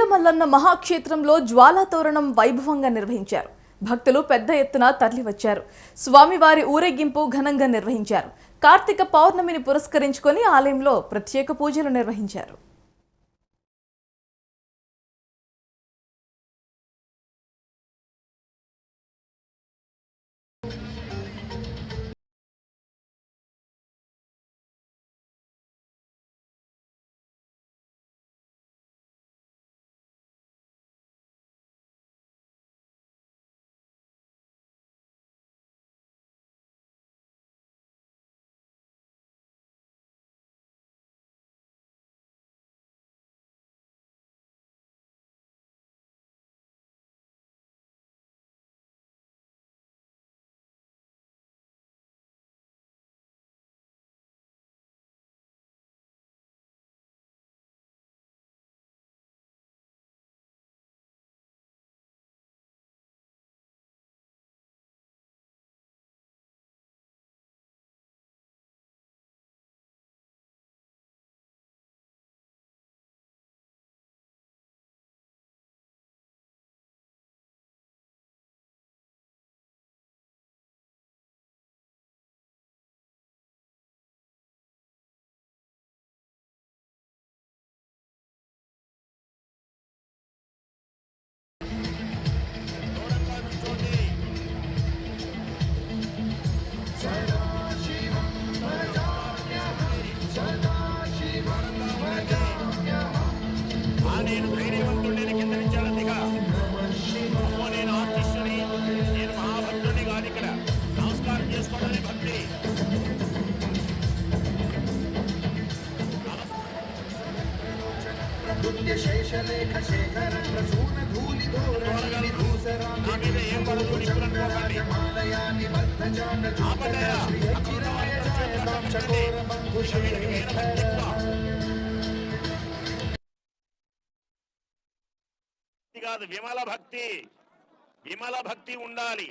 మల్లన్న మహాక్షేత్రంలో జ్వాలాతోరణం వైభవంగా నిర్వహించారు. భక్తులు పెద్ద ఎత్తున తరలివచ్చారు. స్వామివారి ఊరేగింపు ఘనంగా నిర్వహించారు. కార్తీక పౌర్ణమిని పురస్కరించుకొని ఆలయంలో ప్రత్యేక పూజలు నిర్వహించారు. నేను ధైర్యవంతుడిని కింద విద్యార్థిగా అమ్మో నేను ఆర్టిస్టుని నేను మహాభక్తుని కాదు ఇక్కడ. నమస్కారం చేసుకోవడానికి భక్తి. వీళ్ళకి భక్తి కాదు విమల భక్తి. విమల భక్తి ఉండాలి.